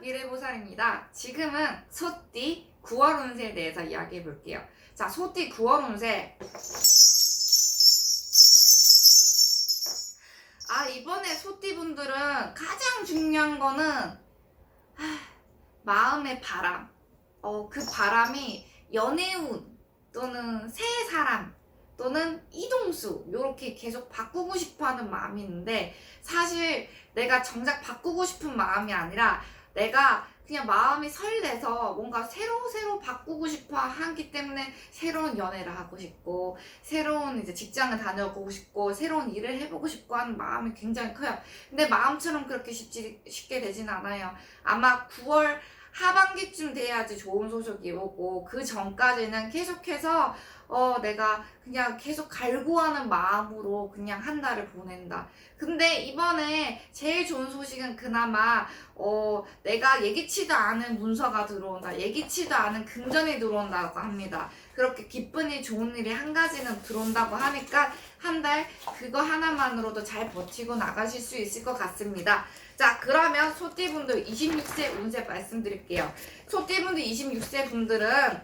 미래보살입니다. 지금은 소띠 9월 운세에 대해서 이야기해 볼게요. 자, 소띠 9월 운세. 아, 이번에 소띠 분들은 가장 중요한 거는 하, 마음의 바람. 어, 그 바람이 연애운 또는 새 사람 또는 이동수 요렇게 계속 바꾸고 싶어 하는 마음이 있는데 사실 내가 정작 바꾸고 싶은 마음이 아니라 내가 그냥 마음이 설레서 뭔가 새로 새로 바꾸고 싶어 하기 때문에 새로운 연애를 하고 싶고 새로운 이제 직장을 다녀보고 싶고 새로운 일을 해보고 싶고 하는 마음이 굉장히 커요. 근데 마음처럼 그렇게 쉽지 쉽게 되진 않아요. 아마 9월 하반기쯤 돼야지 좋은 소식이 오고 그 전까지는 계속해서 어 내가 그냥 계속 갈구하는 마음으로 그냥 한 달을 보낸다. 근데 이번에 제일 좋은 소식은 그나마 어 내가 예기치도 않은 문서가 들어온다. 예기치도 않은 금전이 들어온다고 합니다. 그렇게 기쁜 일, 좋은 일이 한 가지는 들어온다고 하니까 한 달 그거 하나만으로도 잘 버티고 나가실 수 있을 것 같습니다. 자, 그러면 소띠분들 26세 운세 말씀드릴게요. 소띠분들 26세 분들은 아,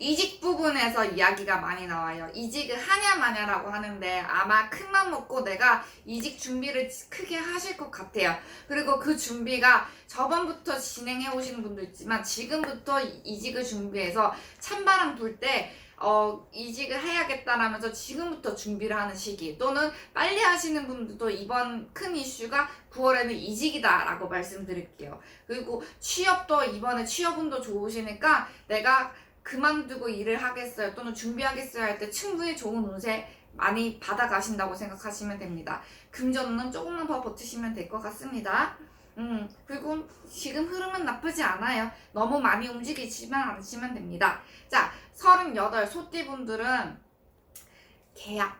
이직 부분에서 이야기가 많이 나와요. 이직을 하냐 마냐라고 하는데 아마 큰맘 먹고 내가 이직 준비를 크게 하실 것 같아요. 그리고 그 준비가 저번부터 진행해 오시는 분도 있지만 지금부터 이직을 준비해서 찬바람 불때 어, 이직을 해야겠다라면서 지금부터 준비를 하는 시기 또는 빨리 하시는 분들도 이번 큰 이슈가 9월에는 이직이다라고 말씀드릴게요. 그리고 취업도 이번에 취업운도 좋으시니까 내가 그만두고 일을 하겠어요 또는 준비하겠어요 할 때 충분히 좋은 운세 많이 받아가신다고 생각하시면 됩니다. 금전은 조금만 더 버티시면 될 것 같습니다. 음, 그리고 지금 흐름은 나쁘지 않아요. 너무 많이 움직이지만 않으시면 됩니다. 자, 38 소띠분들은 계약,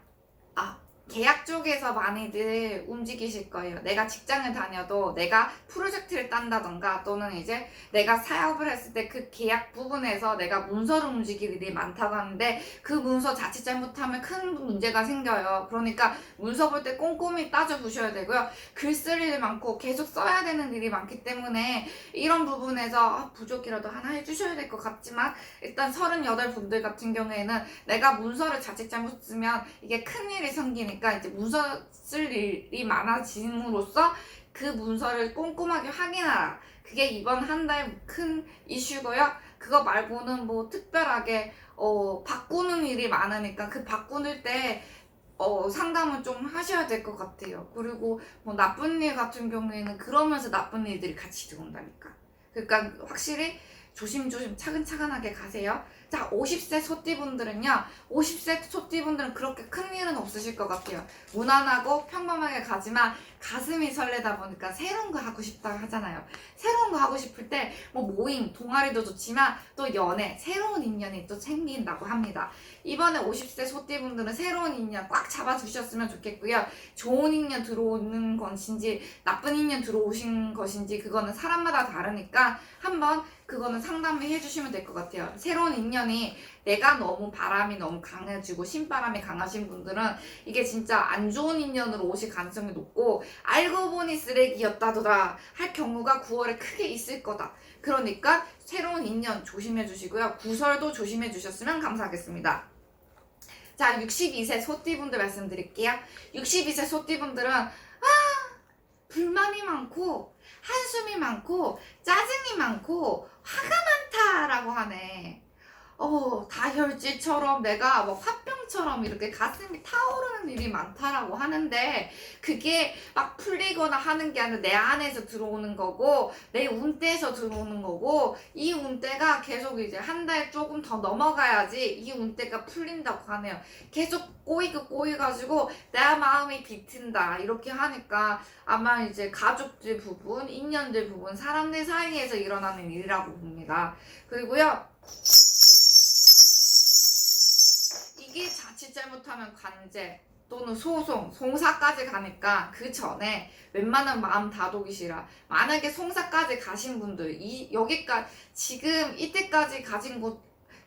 아, 계약 쪽에서 많이들 움직이실 거예요. 내가 직장을 다녀도 내가 프로젝트를 딴다던가 또는 이제 내가 사업을 했을 때 그 계약 부분에서 내가 문서를 움직일 일이 많다고 하는데 그 문서 자칫 잘못하면 큰 문제가 생겨요. 그러니까 문서 볼 때 꼼꼼히 따져보셔야 되고요. 글 쓸 일이 많고 계속 써야 되는 일이 많기 때문에 이런 부분에서 아, 부족이라도 하나 해주셔야 될 것 같지만 일단 38 분들 같은 경우에는 내가 문서를 자칫 잘못 쓰면 이게 큰 일이 생기니까 이제 문서 쓸 일이 많아짐으로써 그 문서를 꼼꼼하게 확인하라. 그게 이번 한 달 큰 이슈고요. 그거 말고는 뭐 특별하게 어 바꾸는 일이 많으니까 그 바꾸는 때 어, 상담은 좀 하셔야 될 것 같아요. 그리고 뭐 나쁜 일 같은 경우에는 그러면서 나쁜 일들이 같이 들어온다니까. 그러니까 확실히 조심조심 차근차근하게 가세요. 자, 50세 소띠분들은요, 50세 소띠분들은 그렇게 큰 일은 없으실 것 같아요. 무난하고 평범하게 가지만 가슴이 설레다 보니까 새로운 거 하고 싶다 하잖아요. 새로운 거 하고 싶을 때 뭐 모임, 동아리도 좋지만 또 연애, 새로운 인연이 또 생긴다고 합니다. 이번에 50세 소띠분들은 새로운 인연 꽉 잡아두셨으면 좋겠고요. 좋은 인연 들어오는 것인지 나쁜 인연 들어오신 것인지 그거는 사람마다 다르니까 한번 그거는 상담을 해주시면 될 것 같아요. 새로운 인연이 내가 너무 바람이 너무 강해지고 신바람이 강하신 분들은 이게 진짜 안 좋은 인연으로 오실 가능성이 높고 알고 보니 쓰레기였다더라 할 경우가 9월에 크게 있을 거다. 그러니까 새로운 인연 조심해 주시고요. 구설도 조심해 주셨으면 감사하겠습니다. 자, 62세 소띠분들 말씀드릴게요. 62세 소띠분들은 아, 불만이 많고 한숨이 많고 짜증이 많고 화가 많다라고 하네. 어, 다혈질처럼 내가 뭐 화병 처럼 이렇게 가슴이 타오르는 일이 많다라고 하는데 그게 막 풀리거나 하는 게 아니라 내 안에서 들어오는 거고 내 운대에서 들어오는 거고 이 운대가 계속 이제 한 달 조금 더 넘어가야지 이 운대가 풀린다고 하네요. 계속 꼬이고 꼬이가지고 내 마음이 비튼다 이렇게 하니까 아마 이제 가족들 부분, 인연들 부분, 사람들 사이에서 일어나는 일이라고 봅니다. 그리고요. 자칫 잘못하면 관제 또는 소송, 송사까지 가니까 그 전에 웬만한 마음 다독이시라. 만약에 송사까지 가신 분들, 이 여기까지 지금 이때까지 가진 곳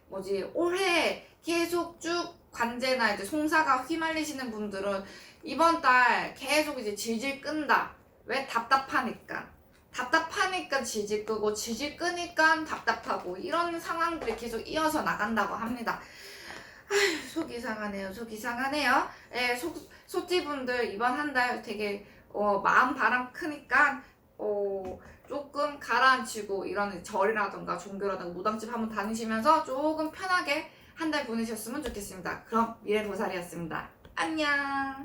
뭐지 올해 계속 쭉 관제나 이제 송사가 휘말리시는 분들은 이번 달 계속 이제 질질 끈다. 왜 답답하니까. 답답하니까 질질 끄고 질질 끄니까 답답하고 이런 상황들이 계속 이어서 나간다고 합니다. 아휴 속이 상하네요. 속이 상하네요. 예, 소, 소띠분들 이번 한 달 되게 어, 마음 바람 크니까 어, 조금 가라앉히고 이런 절이라던가 종교라던가 무당집 한번 다니시면서 조금 편하게 한 달 보내셨으면 좋겠습니다. 그럼 미래보살이었습니다. 안녕.